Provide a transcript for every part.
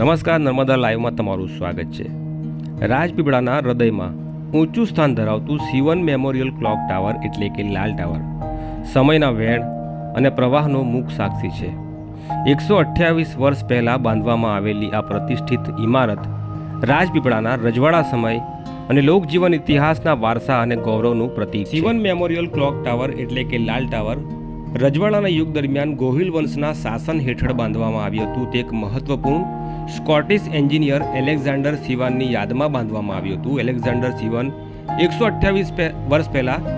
નમસ્કાર, નર્મદા લાઈવમાં તમારું સ્વાગત છે. રાજપીપળાના હૃદયમાં ઊંચું સ્થાન ધરાવતું સિવન મેમોરિયલ ક્લોક ટાવર એટલે કે લાલ ટાવર. સમયના વેણ અને પ્રવાહનો મુખ સાક્ષી છે. એકસો અઠ્યાવીસ વર્ષ પહેલાં બાંધવામાં આવેલી આ પ્રતિષ્ઠિત ઇમારત રાજપીપળાના રજવાડા સમય અને લોકજીવન ઇતિહાસના વારસા અને ગૌરવનું પ્રતીક સિવન મેમોરિયલ ક્લોક ટાવર એટલે કે લાલ ટાવર રજવાડાના યુગ દરમિયાન ગોહિલ વંશના શાસન હેઠળ બાંધવામાં આવ્યું હતું. તે એક મહત્વપૂર્ણ સ્કોટિશ એન્જિનિયર એલેક્ઝાન્ડર સિવાનની યાદમાં બાંધવામાં આવ્યું હતું. એલેક્ઝાન્ડર સિવન એકસો અઠ્યાવીસ વર્ષ પહેલાં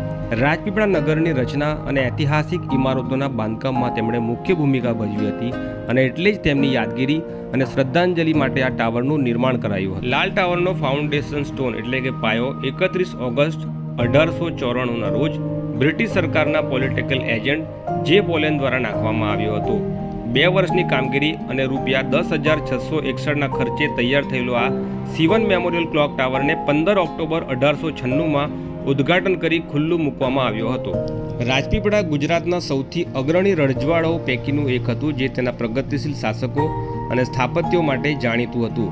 રાજપીપળા નગરની રચના અને ઐતિહાસિક ઇમારતોના બાંધકામમાં તેમણે મુખ્ય ભૂમિકા ભજવી હતી અને એટલે જ તેમની યાદગીરી અને શ્રદ્ધાંજલિ માટે આ ટાવરનું નિર્માણ કરાયું હતું. લાલ ટાવરનો ફાઉન્ડેશન સ્ટોન એટલે કે પાયો એકત્રીસ ઓગસ્ટ અઢારસો ચોરાણુંના રોજ બ્રિટિશ સરકારના પોલિટિકલ એજન્ટ જે પોલેન દ્વારા નાખવામાં આવ્યો હતો. બે વર્ષની કામગીરી અને રૂપિયા દસ હજાર છસો એકસઠના ખર્ચે તૈયાર થયેલો આ સિવન મેમોરિયલ ક્લોક ટાવરને પંદર ઓક્ટોબર અઢારસો છન્નુંમાં ઉદ્ઘાટન કરી ખુલ્લું મૂકવામાં આવ્યો હતો. રાજપીપળા ગુજરાતના સૌથી અગ્રણી રજવાડાઓ પૈકીનું એક હતું જે તેના પ્રગતિશીલ શાસકો અને સ્થાપત્યો માટે જાણીતું હતું.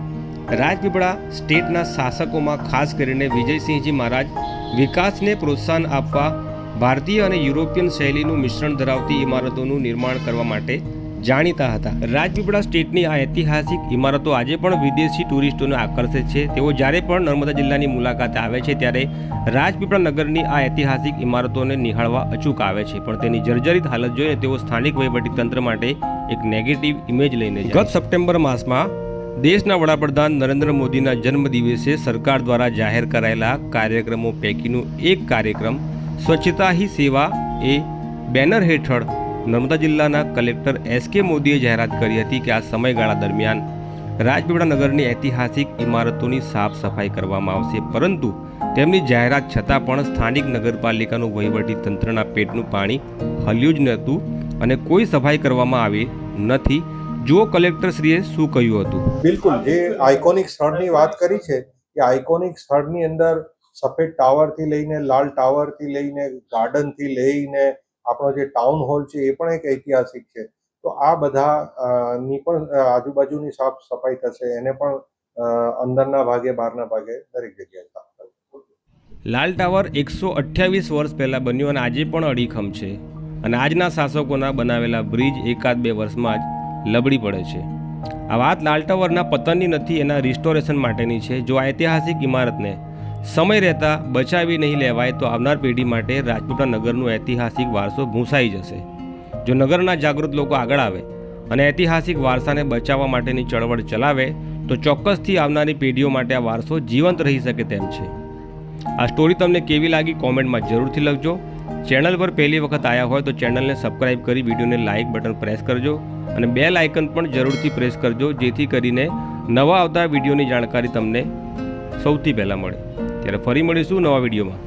રાજપીપળા સ્ટેટના શાસકોમાં ખાસ કરીને વિજયસિંહજી મહારાજ વિકાસને પ્રોત્સાહન આપવા ભારતીય અને યુરોપિયન શૈલીનું મિશ્રણ ધરાવતી ઇમારતોનું નિર્માણ કરવા માટે જાણીતા હતા. રાજપીપળા સ્ટેટની આ ઐતિહાસિક ઇમારતો આજે પણ વિદેશી ટુરિસ્ટોને આકર્ષે છે. તેઓ જ્યારે પણ નર્મદા જિલ્લાની મુલાકાતે આવે છે ત્યારે રાજપીપળા નગરની આ ઐતિહાસિક ઇમારતોને નિહાળવા અચૂક આવે છે. પણ તેની જર્જરિત હાલત જોઈને તેઓ સ્થાનિક તંત્ર માટે એક નેગેટિવ ઇમેજ લઈને ગત સપ્ટેમ્બર માસમાં દેશના વડાપ્રધાન નરેન્દ્ર મોદીના જન્મદિવસે સરકાર દ્વારા જાહેર કરાયેલા કાર્યક્રમો પૈકીનું એક કાર્યક્રમ સ્વચ્છતા હી સેવા એ બેનર હેઠળ નર્મદા જિલ્લાના કલેક્ટર એસ કે મોદીએ જાહેરાત કરી હતી કે આ સમયગાળા દરમિયાન રાજપીપળા નગરની ઐતિહાસિક ઇમારતોની સાફ સફાઈ કરવામાં આવશે. પરંતુ તેમની જાહેરાત છતાં પણ સ્થાનિક નગરપાલિકાનું વહીવટી તંત્રના પેટનું પાણી હલ્યું જ નહોતું અને કોઈ સફાઈ કરવામાં આવી નથી. જુઓ કલેક્ટરશ્રીએ શું કહ્યું હતું. બિલકુલ. જે આઇકોનિક સ્થળની વાત કરી છે કે આઇકોનિક સ્થળની અંદર સફેદ ટાવરથી લઈને, લાલ ટાવરથી લઈને, ગાર્ડનથી લઈને, આપણો જે ટાઉન હોલ છે એ પણ એક ઐતિહાસિક છે. તો આ બધા ની પણ આજુબાજુની સાફ સફાઈ થશે, એને પણ અંદરના ભાગે, બહારના ભાગે દરેક જગ્યાએ સાફ લાલ ટાવર એકસો અઠ્યાવીસ વર્ષ પહેલાં બન્યું અને આજે પણ અડીખમ છે. અને આજના શાસકોના બનાવેલા બ્રિજ એકાદ બે વર્ષમાં જ લબડી પડે છે. આ વાત લાલ ટાવરના પતનની નથી, એના રિસ્ટોરેશન માટેની છે, જો આ ઐતિહાસિક ઇમારતને સમય રહેતા બચાવી નહીં લેવાય તો આવનાર પેઢી માટે રાજપૂતા નગરનો ઐતિહાસિક વારસો ભૂંસાઈ જશે. જો નગરના જાગૃત લોકો આગળ આવે અને ઐતિહાસિક વારસાને બચાવવા માટેની ચળવળ ચલાવે, તો ચોક્કસથી આવનારી પેઢીઓ માટે આ વારસો જીવંત રહી શકે તેમ છે. આ સ્ટોરી તમને કેવી લાગી કોમેન્ટમાં જરૂરથી લખજો. ચેનલ પર પહેલી વખત આવ્યા હોય તો ચેનલને સબસ્ક્રાઇબ કરી વિડીયોને લાઇક બટન પ્રેસ કરજો અને બેલ આઇકન પણ જરૂરથી પ્રેસ કરજો, જેથી કરીને નવા આવતા વિડીયોની જાણકારી તમને સૌથી પહેલાં મળે. ત્યારે ફરી મળીશું નવા વિડીયોમાં.